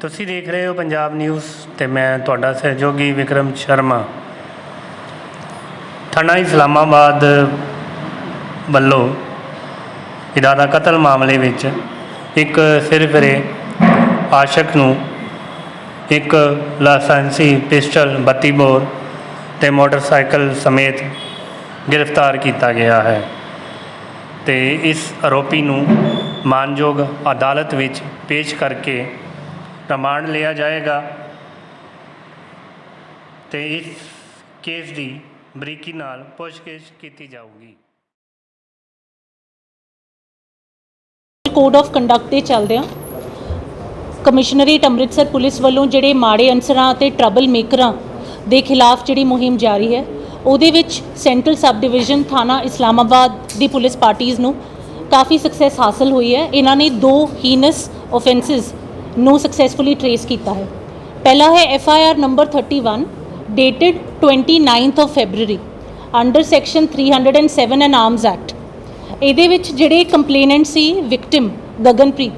ਤੁਸੀਂ ਦੇਖ ਰਹੇ ਹੋ ਪੰਜਾਬ ਨਿਊਜ਼ ਤੇ ਮੈਂ ਤੁਹਾਡਾ ਸਹਿਯੋਗੀ ਵਿਕਰਮ ਸ਼ਰਮਾ। ਥਾਣਾ ਇਸਲਾਮਾਬਾਦ ਵੱਲੋਂ ਇਰਾਦਾ ਕਤਲ ਮਾਮਲੇ ਵਿੱਚ ਇੱਕ ਸਿਰਫਰੇ ਆਸ਼ਕ ਨੂੰ ਇੱਕ ਲਾਇਸੈਂਸੀ ਪਿਸਟਲ 32 ਬੋਰ ਤੇ ਮੋਟਰਸਾਈਕਲ ਸਮੇਤ ਗ੍ਰਿਫਤਾਰ ਕੀਤਾ ਗਿਆ ਹੈ ਤੇ ਇਸ ਆਰੋਪੀ ਨੂੰ ਮਾਨਯੋਗ ਅਦਾਲਤ ਵਿੱਚ ਪੇਸ਼ ਕਰਕੇ ਰਿਮਾਂਡ ਲਿਆ ਜਾਏਗਾ। ਤੇ ਇਸ ਕੇਸ ਦੀ ਬਰੀਕੀ ਨਾਲ ਪੁੱਛਗਿੱਛ ਕੀਤੀ ਜਾਊਗੀ। ਕੋਡ ਆਫ ਕੰਡਕਟ ਦੇ ਚੱਲਦਿਆਂ ਕਮਿਸ਼ਨਰੇਟ ਅੰਮ੍ਰਿਤਸਰ ਪੁਲਿਸ ਵੱਲੋਂ ਜਿਹੜੇ ਮਾੜੇ ਅਨਸਰਾਂ ਅਤੇ ਟਰਬਲ ਮੇਕਰਾਂ ਦੇ ਖਿਲਾਫ ਜਿਹੜੀ ਮੁਹਿੰਮ ਜਾਰੀ ਹੈ, ਉਹਦੇ ਵਿੱਚ ਸੈਂਟਰਲ ਸਬ ਡਿਵੀਜ਼ਨ ਥਾਣਾ ਇਸਲਾਮਾਬਾਦ ਦੀ ਪੁਲਿਸ ਪਾਰਟੀਆਂ ਨੂੰ ਕਾਫੀ ਸਕਸੈਸ ਹਾਸਲ ਹੋਈ ਹੈ। ਇਹਨਾਂ ਨੇ ਦੋ ਹੀਨਸ ਆਫੈਂਸਸ ਨੂੰ ਸਕਸੈਸਫੁਲੀ ਟਰੇਸ ਕੀਤਾ ਹੈ। ਪਹਿਲਾ ਹੈ F I R number 31 dated 29th of February under section 307 and arms act ਇਹਦੇ ਵਿੱਚ ਜਿਹੜੇ ਕੰਪਲੇਨੈਂਟ ਸੀ ਵਿਕਟਿਮ ਗਗਨਪ੍ਰੀਤ,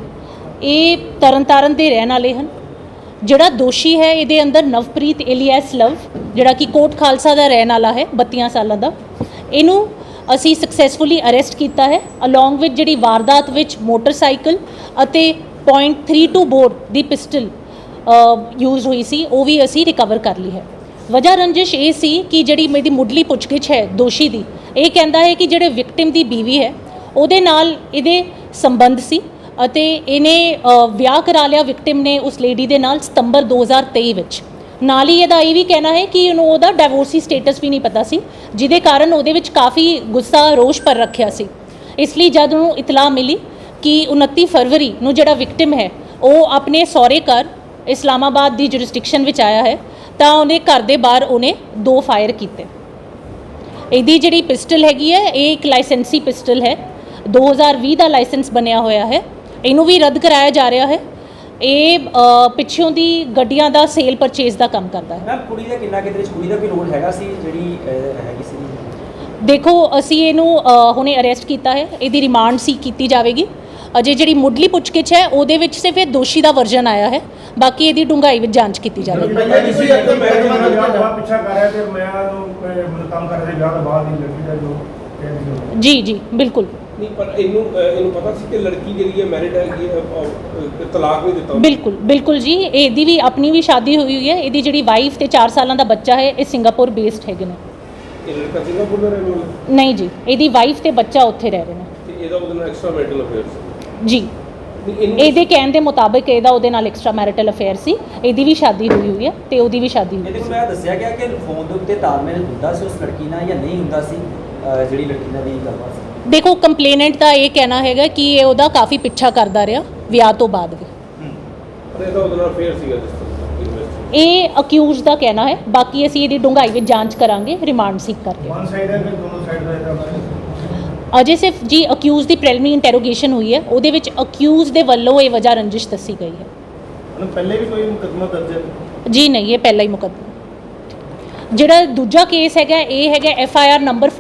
ਇਹ ਤਰਨਤਾਰਨ ਦੇ ਰਹਿਣ ਵਾਲੇ ਹਨ। ਜਿਹੜਾ ਦੋਸ਼ੀ ਹੈ, ਇਹਦੇ ਅੰਦਰ ਨਵਪ੍ਰੀਤ ਏਲੀਅਸ ਲਵ, ਜਿਹੜਾ ਕਿ ਕੋਟ ਖਾਲਸਾ ਦਾ ਰਹਿਣ ਵਾਲਾ ਹੈ 32 ਸਾਲਾਂ ਦਾ, ਇਹਨੂੰ ਅਸੀਂ ਸਕਸੈਸਫੁਲੀ ਅਰੈਸਟ ਕੀਤਾ ਹੈ ਅਲੋਂਗ ਵਿਦ ਜਿਹੜੀ ਵਾਰਦਾਤ ਵਿੱਚ ਮੋਟਰਸਾਈਕਲ ਅਤੇ .32 ਬੋਰ ਦੀ ਪਿਸਟਲ ਯੂਜ਼ ਹੋਈ ਸੀ, ਉਹ ਵੀ ਅਸੀਂ ਰਿਕਵਰ ਕਰ ਲਈ ਹੈ। ਵਜ੍ਹਾ ਰੰਜਿਸ਼ ਇਹ ਸੀ ਕਿ ਜਿਹੜੀ ਮੇਰੀ ਮੁੱਢਲੀ ਪੁੱਛਗਿੱਛ ਹੈ ਦੋਸ਼ੀ ਦੀ, ਇਹ ਕਹਿੰਦਾ ਹੈ ਕਿ ਜਿਹੜੇ ਵਿਕਟਿਮ ਦੀ ਬੀਵੀ ਹੈ, ਉਹਦੇ ਨਾਲ ਇਹਦੇ ਸੰਬੰਧ ਸੀ ਅਤੇ ਇਹਨੇ ਵਿਆਹ ਕਰਾ ਲਿਆ ਵਿਕਟਿਮ ਨੇ ਉਸ ਲੇਡੀ ਦੇ ਨਾਲ ਸਤੰਬਰ 2023 ਵਿੱਚ। ਨਾਲ ਹੀ ਇਹਦਾ ਇਹ ਵੀ ਕਹਿਣਾ ਹੈ ਕਿ ਉਹਨੂੰ ਉਹਦਾ ਡਾਈਵੋਰਸੀ ਸਟੇਟਸ ਵੀ ਨਹੀਂ ਪਤਾ ਸੀ, ਜਿਹਦੇ ਕਾਰਨ ਉਹਦੇ ਵਿੱਚ ਕਾਫੀ ਗੁੱਸਾ, ਰੋਸ਼ ਪਰ ਰੱਖਿਆ ਸੀ। ਇਸ ਲਈ ਜਦ ਉਹਨੂੰ ਇਤਲਾਹ ਮਿਲੀ ਕਿ 29 ਫਰਵਰੀ ਨੂੰ ਜਿਹੜਾ ਵਿਕਟਿਮ ਹੈ ਉਹ ਆਪਣੇ ਸਹੁਰੇ ਘਰ ਇਸਲਾਮਾਬਾਦ ਦੀ ਜੁਰਿਸਡਿਕਸ਼ਨ ਵਿੱਚ ਆਇਆ ਹੈ ਤਾਂ ਉਹਨੇ ਘਰ ਦੇ ਬਾਹਰ ਉਹਨੇ ਦੋ ਫਾਇਰ ਕੀਤੇ। ਇਹਦੀ ਜਿਹੜੀ ਪਿਸਟਲ ਹੈਗੀ ਹੈ ਇਹ ਇੱਕ ਲਾਇਸੈਂਸੀ ਪਿਸਟਲ ਹੈ 2020 ਦਾ ਲਾਇਸੈਂਸ ਬਣਿਆ ਹੋਇਆ ਹੈ ਇਹਨੂੰ ਵੀ ਰੱਦ ਕਰਾਇਆ ਜਾ ਰਿਹਾ ਹੈ। ਇਹ ਪਿੱਛੋਂ ਦੀ ਗੱਡੀਆਂ ਦਾ ਸੇਲ ਪਰਚੇਸ ਦਾ ਕੰਮ ਕਰਦਾ ਹੈ। ਮੈਮ ਕੁੜੀ ਦਾ ਕਿੰਨਾ ਕਿਤੇ ਕੁੜੀ ਦਾ ਕੋਈ ਰੋਲ ਹੈਗਾ ਸੀ ਜਿਹੜੀ ਹੈਗੀ ਸੀ? ਦੇਖੋ ਅਸੀਂ ਇਹਨੂੰ ਹੁਣੇ ਅਰੈਸਟ ਕੀਤਾ ਹੈ ਇਹਦੀ ਰਿਮਾਂਡ ਸੀ ਕੀਤੀ ਜਾਵੇਗੀ। ਅਜੇ ਜਿਹੜੀ ਮੁੱਢਲੀ ਪੁੱਛਗਿੱਛ ਹੈ ਉਹਦੇ ਵਿੱਚ ਸਿਰਫ ਇਹ ਦੋਸ਼ੀ ਦਾ ਵਰਜਨ ਆਇਆ ਹੈ। ਬਾਕੀ ਇਹਦੀ ਡੂੰਘਾਈ ਵਿੱਚ ਜਾਂਚ ਕੀਤੀ ਜਾਵੇਗੀ ਪਹਿਲਾਂ ਜੀ ਕੋਈ ਅੱਗੇ ਮੈਂ ਮੇਰਾ ਵਿਆਹ ਪਿੱਛਾ ਕਰ ਰਿਹਾ ਤੇ ਮੈਂ ਉਹਨੂੰ ਅਹ, ਮਤਲਬ ਕੰਮ ਕਰ ਰਿਹਾ ਵਿਆਹ ਤੋਂ ਬਾਅਦ ਹੀ ਲੜਕੀ ਦਾ ਜੋ ਕਹਿੰਦੀ ਸੀ ਜੀ ਜੀ ਬਿਲਕੁਲ। ਨਹੀਂ ਪਰ ਇਹਨੂੰ ਅਹ ਇਹਨੂੰ ਪਤਾ ਸੀ ਕਿ ਲੜਕੀ ਜਿਹੜੀ ਹੈ ਮੈਰਿਡ ਹੈਗੀ ਹੈ ਔਰ, ਅਹ, ਤਲਾਕ ਨਹੀਂ ਦਿੱਤਾ ਬਿਲਕੁਲ ਬਿਲਕੁਲ ਜੀ। ਇਹਦੀ ਵੀ ਆਪਣੀ ਵੀ ਸ਼ਾਦੀ ਹੋਈ ਹੋਈ ਹੈ। ਇਹਦੀ ਜਿਹੜੀ ਵਾਈਫ ਤੇ 4 ਸਾਲਾਂ ਦਾ ਬੱਚਾ ਹੈ ਇਹ ਸਿੰਗਾਪੁਰ ਬੇਸਡ ਹੈਗੇ ਨੇ। ਇਹ ਲੜਕਾ ਸਿੰਗਾਪੁਰ ਦਾ ਰਹਿਣ ਵਾਲਾ ਨਹੀਂ ਜੀ ਇਹਦੀ ਵਾਈਫ ਤੇ ਬੱਚਾ ਉੱਥੇ ਰਹਿ ਰਹੇ ਨੇ। ਤੇ ਇਹਦਾ ਉਹਦੇ ਨਾਲ ਐਕਸਟਰਾ ਮੈਰਿਟਲ ਅਫੇਅਰ ਸੀ ਜੀ। ਇਹਦੇ ਕਹਿਣ ਦੇ ਮੁਤਾਬਕ ਇਹਦਾ ਉਹਦੇ ਨਾਲ ਐਕਸਟਰਾ ਮੈਰਿਟਲ ਅਫੇਅਰ ਸੀ। ਇਹਦੀ ਵੀ ਸ਼ਾਦੀ ਹੋਈ ਹੋਈ ਹੈ ਤੇ ਉਹਦੀ ਵੀ ਸ਼ਾਦੀ ਹੋਈ ਇਹਦੇ ਕੋਲ ਇਹ ਦੱਸਿਆ ਗਿਆ ਕਿ ਫੋਨ ਦੇ ਉੱਤੇ ਤਾਲਮੇਲ ਹੁੰਦਾ ਸੀ ਉਸ ਲੜਕੀ ਨਾਲ ਜਾਂ ਨਹੀਂ ਹੁੰਦਾ ਸੀ ਜਿਹੜੀ ਲੜਕੀ ਨਾਲ ਦੀ ਗੱਲਬਾਤ ਸੀ? ਦੇਖੋ ਕੰਪਲੇਨੈਂਟ ਦਾ ਇਹ ਕਹਿਣਾ ਹੈਗਾ ਕਿ ਇਹ ਉਹਦਾ ਕਾਫੀ ਪਿੱਛਾ ਕਰਦਾ ਰਿਹਾ ਵਿਆਹ ਤੋਂ ਬਾਅਦ ਵੀ। ਪਰ ਇਹਦਾ ਉਹਦੇ ਨਾਲ ਅਫੇਅਰ ਸੀਗਾ ਜਿਸ ਤਰ੍ਹਾਂ ਇਨਵੈਸਟ ਇਹ ਅਕਿਊਜ਼ਡ ਦਾ ਕਹਿਣਾ ਹੈ। ਬਾਕੀ ਅਸੀਂ ਇਹਦੀ ਡੂੰਘਾਈ ਵਿੱਚ ਜਾਂਚ ਕਰਾਂਗੇ ਰਿਮਾਂਡ ਸੀਕ ਕਰਕੇ। ਵਨ ਸਾਈਡ ਹੈ ਕਿ ਦੋਨੋਂ ਸਾਈਡ ਦਾ ਇਹਦਾ ਅਜੇ ਸਿਰਫ ਜੀ ਅਕਿਊਜ਼ ਦੀ ਪ੍ਰੀਲਿਮਿਨਰੀ ਇੰਟਰੋਗੇਸ਼ਨ ਹੋਈ ਹੈ ਉਹਦੇ ਵਿੱਚ ਅਕਿਊਜ਼ ਦੇ ਵੱਲੋਂ ਇਹ ਵਜ੍ਹਾ ਰੰਜਿਸ਼ ਦੱਸੀ ਗਈ ਹੈ। ਪਹਿਲੇ ਵੀ ਕੋਈ ਮੁਕੱਦਮਾ ਦਰਜ ਹੈ? ਜੀ ਨਹੀਂ ਇਹ ਪਹਿਲਾ ਹੀ ਮੁਕੱਦਮਾ। ਜਿਹੜਾ ਦੂਜਾ ਕੇਸ ਹੈਗਾ ਇਹ ਹੈਗਾ ਐਫ ਆਈ ਆਰ ਨੰਬਰ